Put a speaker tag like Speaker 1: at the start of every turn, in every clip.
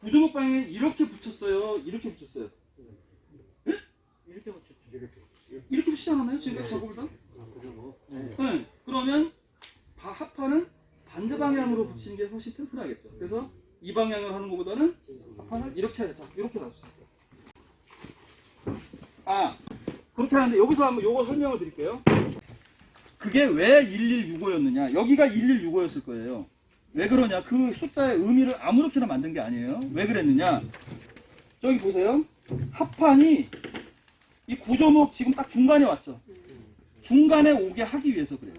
Speaker 1: 구조목 방향에 이렇게 붙였어요. 이렇게 붙였어요.
Speaker 2: 이렇게 붙였죠. 이렇게.
Speaker 1: 이렇게 붙이지 않았나요? 지금까지 작업을 다?
Speaker 2: 아, 뭐.
Speaker 1: 네. 그러면 바- 합판은 반대 방향으로 붙이는 게 훨씬 튼튼하겠죠. 그래서 이 방향으로 하는 것보다는 합판을 이렇게 하자. 이렇게 놔주세요. 아, 그렇게 하는데 여기서 한번 요거 설명을 드릴게요. 그게 왜 1165였느냐? 여기가 1165였을 거예요. 왜 그러냐? 그 숫자의 의미를 아무렇게나 만든 게 아니에요. 왜 그랬느냐? 저기 보세요. 합판이 이 구조목 지금 딱 중간에 왔죠. 중간에 오게 하기 위해서 그래요.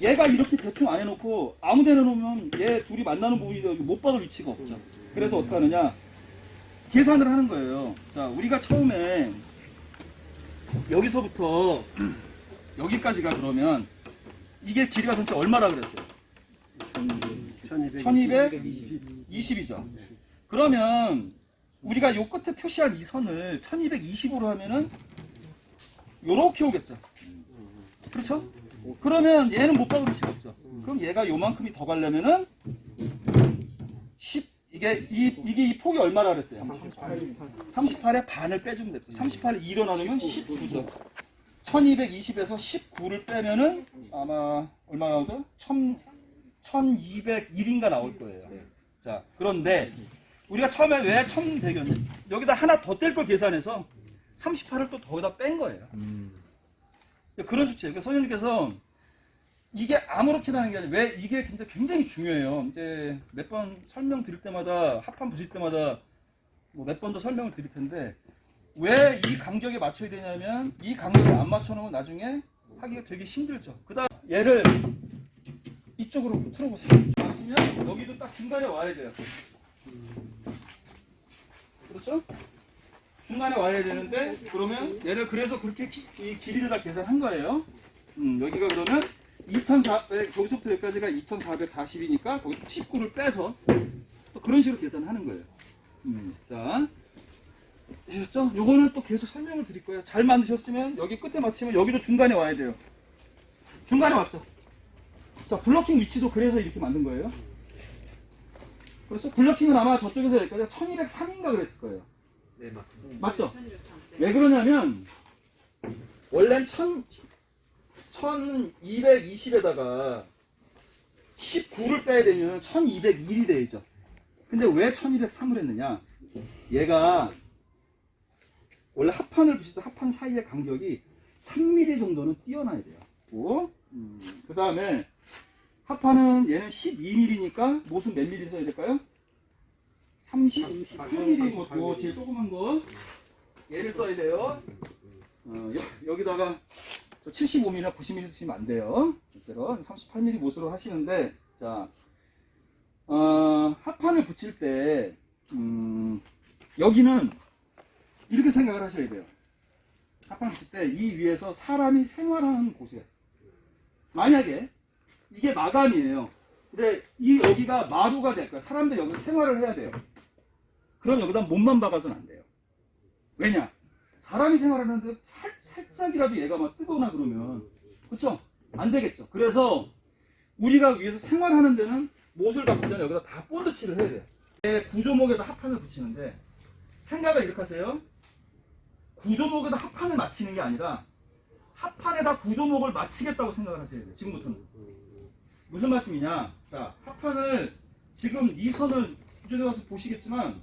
Speaker 1: 얘가 이렇게 대충 안 해놓고 아무 데나 놓으면 얘 둘이 만나는 부분이 여기 못 박을 위치가 없죠. 그래서 어떻게 하느냐? 계산을 하는 거예요. 자, 우리가 처음에 여기서부터 여기까지가 그러면 이게 길이가 전체 얼마라 그랬어요? 1220이죠. 그러면 우리가 요 끝에 표시한 이 선을 1220으로 하면은 요렇게 오겠죠. 그렇죠? 그러면 얘는 못 수가 없죠. 그럼 얘가 요만큼이 더 가려면은 10 이게 이 이게 이 폭이 얼마라 그랬어요? 38 의 반을 빼주면 됐죠. 38을 2로 나누면 19죠. 1220에서 19를 빼면은 아마 얼마 나오죠? 1000 1201인가 나올 거예요. 자, 그런데 우리가 처음에 왜 1100이었냐? 여기다 하나 더 뗄 걸 계산해서 38을 또 더기다 뺀 거예요. 그런 수치예요. 그러니까 선생님께서 이게 아무렇게나 하는 게 아니라 왜 이게 굉장히, 굉장히 중요해요. 이제 몇 번 설명 드릴 때마다 합판 보실 때마다 뭐 몇 번 더 설명을 드릴 텐데 왜 이 간격에 맞춰야 되냐면 이 간격에 안 맞춰놓으면 나중에 하기가 되게 힘들죠. 그다음 얘를 이쪽으로 틀어보세요. 맞으면 여기도 딱 중간에 와야 돼요. 그렇죠? 중간에 와야 되는데 그러면 얘를 그래서 그렇게 기- 이 길이를 다 계산한 거예요. 음, 여기가 그러면 2400 여기서부터 여기까지가 2440이니까 거기 19를 빼서 또 그런 식으로 계산하는 거예요. 음, 자, 되셨죠? 요거는 또 계속 설명을 드릴 거예요. 잘 만드셨으면 여기 끝에 맞추면 여기도 중간에 와야 돼요. 중간에 왔죠? 자, 블러킹 위치도 그래서 이렇게 만든 거예요. 그렇죠? 블러킹은 아마 저쪽에서 여기까지 1203인가 그랬을 거예요.
Speaker 2: 네, 맞습니다.
Speaker 1: 맞죠? 왜 그러냐면 원래는 1000, 1220에다가 19를 빼야 되면 1201이 되죠. 근데 왜 1203을 했느냐? 얘가 원래 합판을 때 합판 사이의 간격이 3mm 정도는 띄어나야 돼요. 그 다음에 합판은 얘는 12mm니까 못은 몇 mm 써야 될까요? 38mm 것도 제일 조그만 거 얘를 써야 돼요. 어, 여, 기다가 75mm나 90mm 쓰시면 안 돼요. 절대로 38mm 못으로 하시는데 자 어, 합판을 붙일 때 음, 여기는 이렇게 생각을 하셔야 돼요. 합판 붙일 때 이 위에서 사람이 생활하는 곳에 만약에 이게 마감이에요. 근데 이 여기가 마루가 될 거야. 사람들이 여기 생활을 해야 돼요. 그럼 여기다 몸만 박아서는 안 돼요. 왜냐? 사람이 생활하는데 살, 살짝이라도 얘가 막 뜨거나 그러면 그렇죠? 안 되겠죠. 그래서 우리가 위에서 생활하는 데는 못을 갖고 면 여기다 다 본드칠을 해야 돼요. 네, 구조목에다 합판을 붙이는데 생각을 이렇게 하세요. 구조목에다 합판을 맞히는 게 아니라 합판에다 구조목을 맞히겠다고 생각을 하셔야 돼요. 지금부터는. 무슨 말씀이냐? 자, 합판을 지금 이 선을 이쪽에 가서 보시겠지만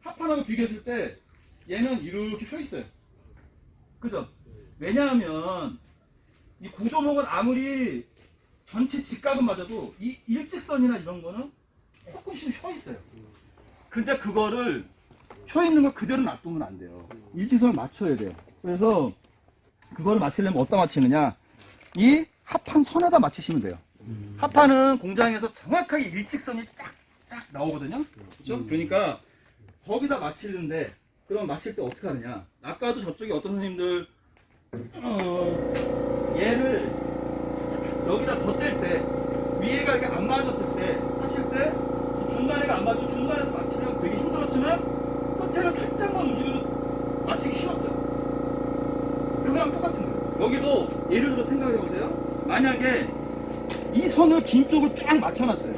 Speaker 1: 합판하고 비교했을 때 얘는 이렇게 펴 있어요. 그죠? 왜냐하면 이 구조목은 아무리 전체 직각은 맞아도 이 일직선이나 이런 거는 조금씩 펴 있어요. 근데 그거를 펴 있는 걸 그대로 놔두면 안 돼요. 일직선을 맞춰야 돼요. 그래서 그거를 맞추려면 어디다 맞추느냐? 이 합판 선에다 맞추시면 돼요. 합판은 공장에서 정확하게 일직선이 쫙쫙 나오거든요. 그렇죠? 그러니까 거기다 맞히는데 그럼 맞힐 때 어떻게 하느냐? 아까도 저쪽에 어떤 선생님들 어, 얘를 여기다 덧댈 때 위에가 이렇게 안 맞았을 때 하실 때이 중간에가 안 맞으면 중간에서 맞히려면 되게 힘들었지만 끝에를 살짝만 움직여도 맞히기 쉬웠죠. 그거랑 똑같은 거예요. 여기도 예를 들어 생각해 보세요. 만약에 이 선을 긴 쪽을 쫙 맞춰놨어요.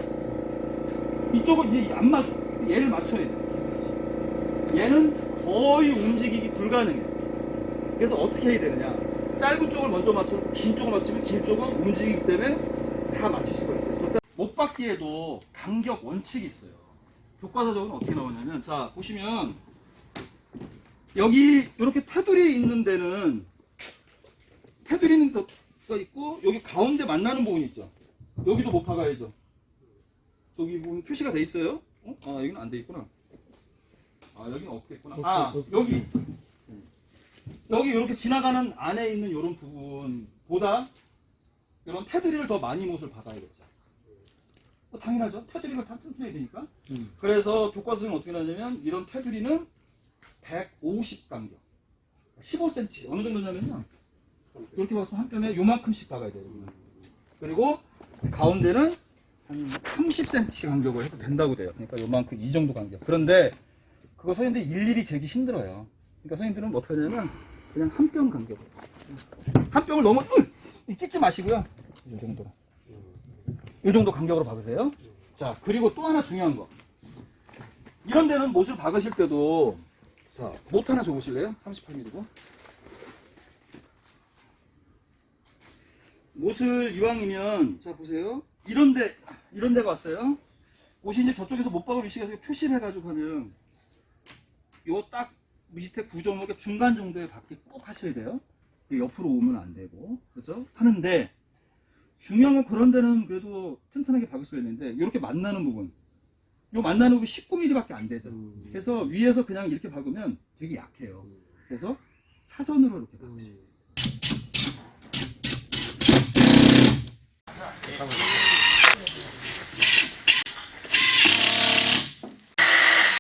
Speaker 1: 이쪽은 이게 안 맞아. 얘를 맞춰야 돼. 얘는 거의 움직이기 불가능해. 그래서 어떻게 해야 되느냐? 짧은 쪽을 먼저 맞추고 긴 쪽을 맞추면 긴 쪽은 움직이기 때문에 다 맞출 수가 있어요. 못 받기에도 간격 원칙이 있어요. 교과서적으로 어떻게 나오냐면 자 보시면 여기 이렇게 테두리 있는 데는 테두리 있는 데가 있고 여기 가운데 만나는 부분 있죠. 여기도 못 박아야죠. 저기 보면 표시가 돼 있어요. 어? 아 여기는 안 돼 있구나. 아 여기는 없겠구나. 아 여기 여기 이렇게 지나가는 안에 있는 이런 부분보다 이런 테두리를 더 많이 못을 박아야겠죠. 어, 당연하죠. 테두리가 다 튼튼해야 되니까.
Speaker 2: 음.
Speaker 1: 그래서 교과서는 어떻게 나냐면 이런 테두리는 150 간격. 15cm. 어느 정도냐면요. 이렇게 봐서 한 뼘에 요만큼씩 박아야 돼요. 그리고 가운데는 한 30cm 간격을 해도 된다고 돼요. 그러니까 요만큼 이 정도 간격. 그런데 그거 선생님들이 일일이 재기 힘들어요. 그러니까 선생님들은 뭐 어떻게 하냐면 그냥 한 뼘 간격으로. 한 뼘을 너무 으! 찢지 마시고요. 이 정도. 이 정도 간격으로 박으세요. 자, 그리고 또 하나 중요한 거. 이런 데는 못을 박으실 때도 자, 못 하나 줘보실래요? 38mm고. 못을 이왕이면 자 보세요. 이런데 이런 데가 왔어요. 옷이 이제 저쪽에서 못 박을 위치에서 표시를 해가지고 하는 요딱 밑에 구조목의 중간 정도에 밖에 꼭 하셔야 돼요. 옆으로 오면 안 되고 그렇죠? 하는데 중요한 건 그런 데는 그래도 튼튼하게 박을 수가 있는데 이렇게 만나는 부분 요 만나는 부분 19mm밖에 안 되죠. 그래서 위에서 그냥 이렇게 박으면 되게 약해요. 그래서 사선으로 이렇게 박으셔요. Yeah.